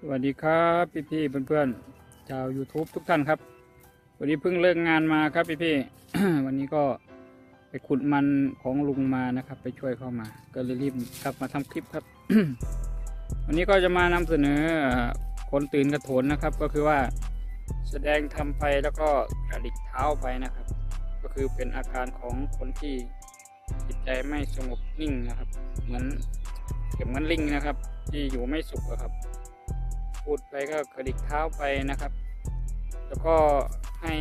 สวัสดีครับพี่พี่ๆเพื่อนชาว YouTube ทุกท่านครับ วันนี้เพิ่งเลิกงานมาครับพี่พี่วันนี้ก็ไปขุดมันของลุงมานะครับ ไปช่วยเข้ามา ก็เลยรีบกลับมาทำคลิปครับ วันนี้ก็จะมานำเสนอคนตื่นกระโถนนะครับ ก็คือว่าแสดงทำไปแล้วก็กระดิกเท้าไปนะครับ ก็คือเป็นอาการของคนที่จิตใจไม่สงบนิ่งนะครับ เหมือนเหมือนลิงนะครับ ที่อยู่ไม่สุขครับ พูดไปก็กระดิกเท้าไปนะครับ แล้วก็ให้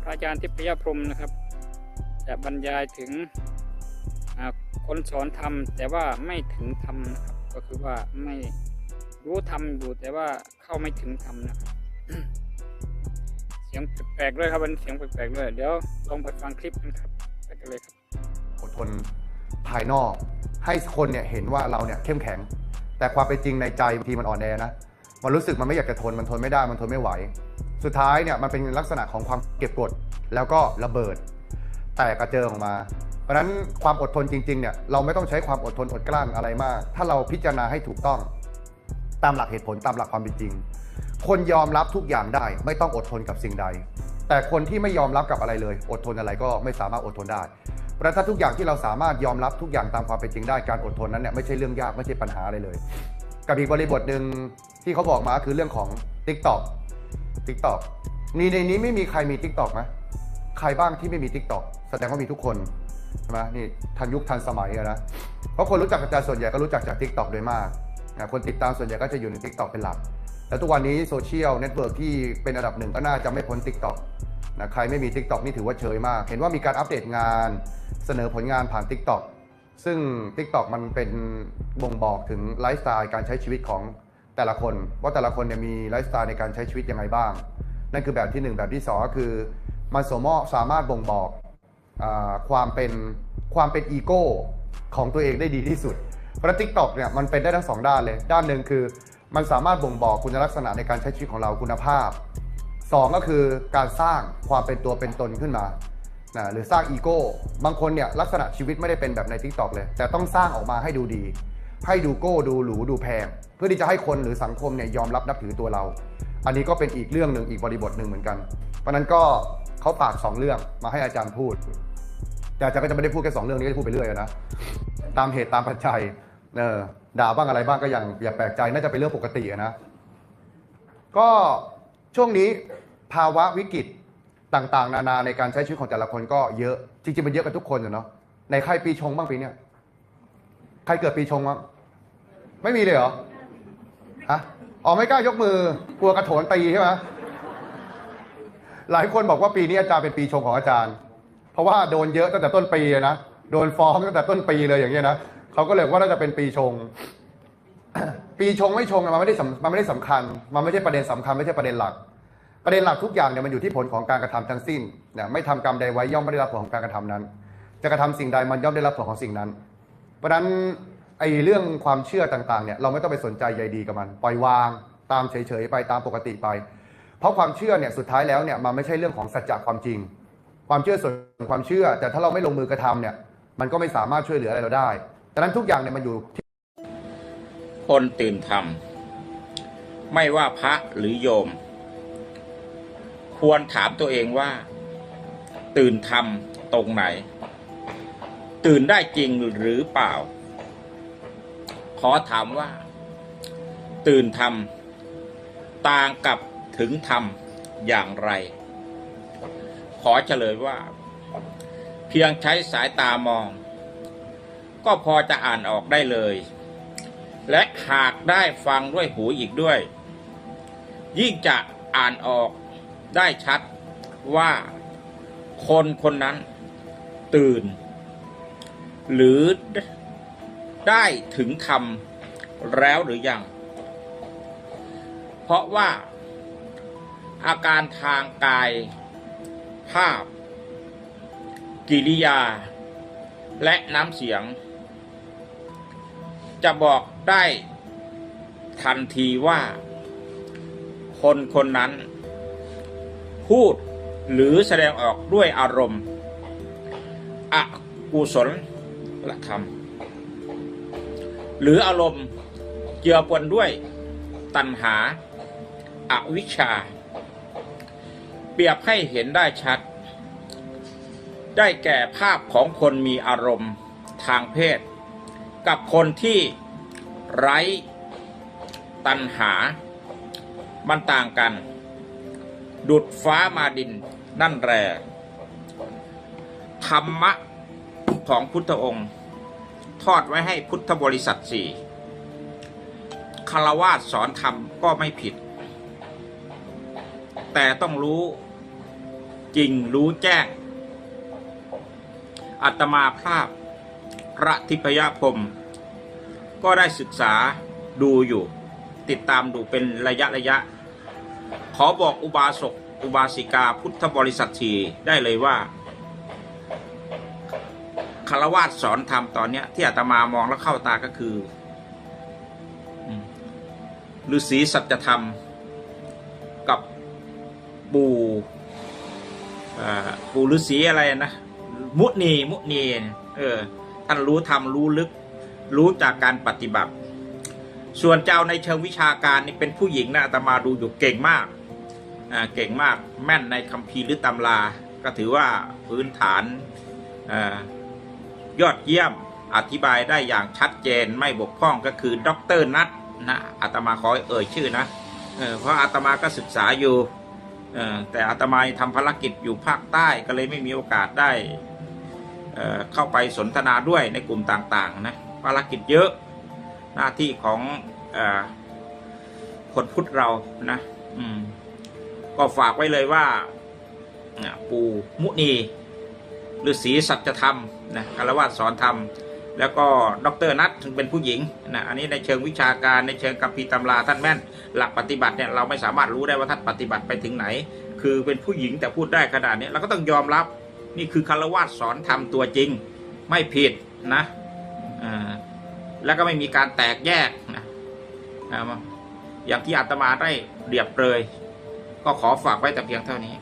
พระอาจารย์ทิพยพรมนะครับ จะบรรยายถึงคนสอนธรรมแต่ว่าไม่ถึงธรรมนะครับ ก็คือว่าไม่รู้ธรรมอยู่แต่ว่าเข้าไม่ถึงธรรมนะครับ เสียงแปลกๆด้วยครับมันเสียงแปลกๆด้วยเดี๋ยวลองไปฟังคลิปกันครับไปกันเลยครับอดทนภายนอกให้คนเนี่ยเห็นว่าเราเนี่ยเข้มแข็ง แต่ความเป็นจริงในใจบางทีมันอ่อนแอนะ มันรู้สึกมันไม่อยากจะทนมันทนไม่ได้มันทนไม่ไหว สุดท้ายเนี่ยมันเป็นลักษณะของความเก็บกด แล้วก็ระเบิด แตกกระเจิงออกมา เพราะนั้นความอดทนจริงๆเนี่ยเราไม่ต้องใช้ความอดทนอดกลั้นอะไรมาก ถ้าเราพิจารณาให้ถูกต้อง ตามหลักเหตุผลตามหลักความเป็นจริง คนยอมรับทุกอย่างได้ ไม่ต้องอดทนกับสิ่งใด แต่คนที่ไม่ยอมรับกับอะไรเลย อดทนอะไรก็ไม่สามารถอดทนได้เพราะถ้าทุกอย่างที่เราสามารถยอมรับทุกอย่างตามความเป็นจริงได้การอดทนนั้นเนี่ยไม่ใช่เรื่องยากไม่ใช่ปัญหาอะไรเลย กับอีกบริบทหนึ่ง ที่เขาบอกมาคือเรื่องของ t i k t o k t i k t o k นี่ในนี้ไม่มีใครมี t i k t o k ไหมใครบ้างที่ไม่มี t i k t o k แสดงว่ามีทุกคนใช่ไหมนี่ทันยุคทันสมัยนะเพราะคนรู้จักอาจารย์ส่วนใหญ่ก็รู้จักจาก t i k t o k โดยมากนะคนติดตามส่วนใหญ่ก็จะอยู่ใน t i k t o k เป็นหลัก แล้วทุกวันนี้โซเชียลเน็ตเวิร์กที่เป็นอันดับหนึ่งก็น่าจะไม่พ้น t i k t o k นะใครไม่มี t i k t o k นี่ถือว่าเฉยมาก เห็นว่ามีการอัปเดตงานเสนอผลงานผ่าน t i k t o k ซึ่ง t i k t o k มันเป็นบ่งบอกถึงไลฟ์สไตล์การใช้ชีวิตของ แต่ละคนว่าแต่ละคนเนี่ยมีไลฟ์สไตล์ในการใช้ชีวิตยังไงบ้าง นั่นคือแบบที่หนึ่งแบบที่สองก็คือ มันสมอสามารถบ่งบอกอความเป็นความเป็นอีโก้ของตัวเองได้ดีที่สุดเพราะทิกตอกเนี่ยมันเป็นได้ทั้งสองด้านเลย ด้านหนึ่งคือมันสามารถบ่งบอกคุณลักษณะในการใช้ชีวิตของเราคุณภาพสองก็คือการสร้างความเป็นตัวเป็นตนขึ้นมานะหรือสร้างอีโก้บางคนเนี่ยลักษณะชีวิตไม่ได้เป็นแบบใน t ิ k t o k เลย แต่ต้องสร้างออกมาให้ดูดี ให้ดูโก้ดูหรูดูแพง เพื่อที่จะให้คนหรือสังคมเนี่ยยอมรับนับถือตัวเรา อันนี้ก็เป็นอีกเรื่องหนึ่งอีกบริบทหนึ่งเหมือนกัน เพราะนั้นก็เขาฝากสองเรื่องมาให้อาจารย์พูด แต่อาจารย์ก็จะไม่ได้พูดแค่สองเรื่องนี้ก็จะพูดไปเรื่อยนะตามเหตุตามปัจจัยเออด่าบ้างอะไรบ้างก็อย่างอย่าแปลกใจน่าจะเป็นเรื่องปกติอะนะ ก็ช่วงนี้ภาวะวิกฤตต่างๆ นานาในการใช้ชีวิตของแต่ละคนก็เยอะ จริงๆมันเยอะกันทุกคนเนาะในใครปีชงบ้างปีเนี้ยใครเกิดปีชงบ้าง ไม่มีเลยเหรอฮะอ๋อไม่กล้ายกมือกลัวกระโถนตีใช่ไหมหลายคนบอกว่าปีนี้อาจารย์เป็นปีชงของอาจารย์ เพราะว่าโดนเยอะตั้งแต่ต้นปีนะโดนฟ้องตั้งแต่ต้นปีเลยอย่างเงี้ยนะเขาก็เลยว่าน่าจะเป็นปีชง ปีชงไม่ชงมันไม่ได้สำมันไม่ได้สำคัญ มันไม่ใช่ประเด็นสำคัญไม่ใช่ประเด็นหลัก ประเด็นหลักทุกอย่างเนี่ยมันอยู่ที่ผลของการกระทำทั้งสิ้นเนี่ยไม่ทำกรรมใดไว้ย่อมไม่ได้รับผลของการกระทำนั้น จะกระทำสิ่งใดมันย่อมได้รับผลของสิ่งนั้น เพราะฉะนั้น ไอ้เรื่องความเชื่อต่างๆเนี่ยเราไม่ต้องไปสนใจใยดีกับมัน ปล่อยวางตามเฉยๆไปตามปกติไป เพราะความเชื่อเนี่ยสุดท้ายแล้วเนี่ยมันไม่ใช่เรื่องของสัจจะความจริง ความเชื่อส่วนความเชื่อ แต่ถ้าเราไม่ลงมือกระทำเนี่ยมันก็ไม่สามารถช่วยเหลืออะไรเราได้ดังนั้นทุกอย่างเนี่ยมันอยู่ที่คนตื่นธรรม ไม่ว่าพระหรือโยม ควรถามตัวเองว่า ตื่นธรรมตรงไหน ตื่นได้จริงหรือเปล่า ขอถามว่า ตื่นธรรม ต่างกับถึงธรรมอย่างไร ขอเฉลยว่า เพียงใช้สายตามอง ก็พอจะอ่านออกได้เลย และหากได้ฟังด้วยหูอีกด้วย ยิ่งจะอ่านออกได้ชัดว่าคนคนนั้นตื่น หรือ ได้ถึงธรรมแล้วหรือยัง เพราะว่าอาการทางกาย ภาพ กิริยา และน้ำเสียง จะบอกได้ทันทีว่า คนคนนั้น พูดหรือแสดงออกด้วยอารมณ์อกุศลละธรรม หรืออารมณ์เจือปนด้วยตัณหาอาวิชชา เปรียบให้เห็นได้ชัด ได้แก่ภาพของคนมีอารมณ์ทางเพศ กับคนที่ไร้ตัณหา มันต่างกัน ดุดฟ้ามาดินนั่นแรธรรมะของพุทธองค์ ทอดไว้ให้พุทธบริษัทสี่คารวาสสอนธรรมก็ไม่ผิด แต่ต้องรู้จริงรู้แจ้ง อัตมาภาพพระทิพยพรมก็ได้ศึกษาดูอยู่ ติดตามดูเป็นระยะระยะ ขอบอกอุบาสกอุบาสิกาพุทธบริษัททีได้เลยว่า คารวาสสอนธรรมตอนเนี้ย ที่อาตมามองแล้วเข้าตาก็คือฤาษีสัจธรรม กับปู่อ่าปู่ฤาษีอะไรนะ มุนีมุนีเออท่านรู้ธรรมรู้ลึก รู้จากการปฏิบัติ ส่วนเจ้าในเชิงวิชาการนี่เป็นผู้หญิงนะอาตมาดูอยู่เก่งมากอ่าเก่งมากแม่นในคัมภีร์หรือตำรา ก็ถือว่าพื้นฐานอา ยอดเยี่ยม อธิบายได้อย่างชัดเจนไม่บกพร่องก็คือดรนัทนะอาตมาขอเอ่ยชื่อนะเออเพราะอาตมาก็ศึกษาอยู่ออแต่อาตมาทำภารกิจอยู่ภาคใต้ก็เลยไม่มีโอกาสได้เอ่อเข้าไปสนทนาด้วยในกลุ่มต่างๆนะภารกิจเยอะหน้าที่ของออคนพุทธเรานะก็ฝากไว้เลยว่าปู่มุนี ฤาษีสัจธรรมนะคารวะสอนธรรม แล้วก็ดรนัทถึงเป็นผู้หญิงนะอันนี้ในเชิงวิชาการในเชิงกัมพีตำราท่านแม่น หลักปฏิบัติเนี่ยเราไม่สามารถรู้ได้ว่าท่านปฏิบัติไปถึงไหน คือเป็นผู้หญิงแต่พูดได้ขนาดนี้เราก็ต้องยอมรับนี่คือคารวะสอนธรรมตัวจริงไม่ผิดนะแล้วก็ไม่มีการแตกแยกนะอ่าอย่างที่อาตมาได้เรียบเปรยก็ขอฝากไว้แต่เพียงเท่านี้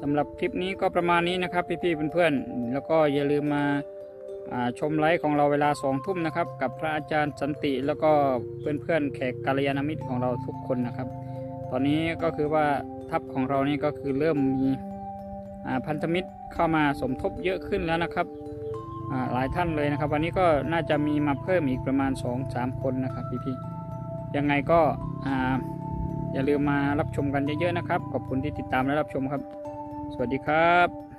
สำหรับคลิปนี้ก็ประมาณนี้นะครับพี่ๆเพื่อนๆแล้วก็อย่าลืมมาชมไลฟ์ของเราเวลาสองทุ่มนะครับ กับพระอาจารย์สันติแล้วก็เพื่อนๆแขกกัลยาณมิตรของเราทุกคนนะครับ ตอนนี้ก็คือว่าทัพของเรานี่ก็คือเริ่มมีพันธมิตรเข้ามาสมทบเยอะขึ้นแล้วนะครับหลายท่านเลยนะครับ วันนี้ก็น่าจะมีมาเพิ่มอีกประมาณ 2-3 คนนะครับพี่ๆยังไงก็อ่าอย่าลืมมารับชมกันเยอะๆนะครับขอบคุณที่ติดตามและรับชมครับ สวัสดีครับ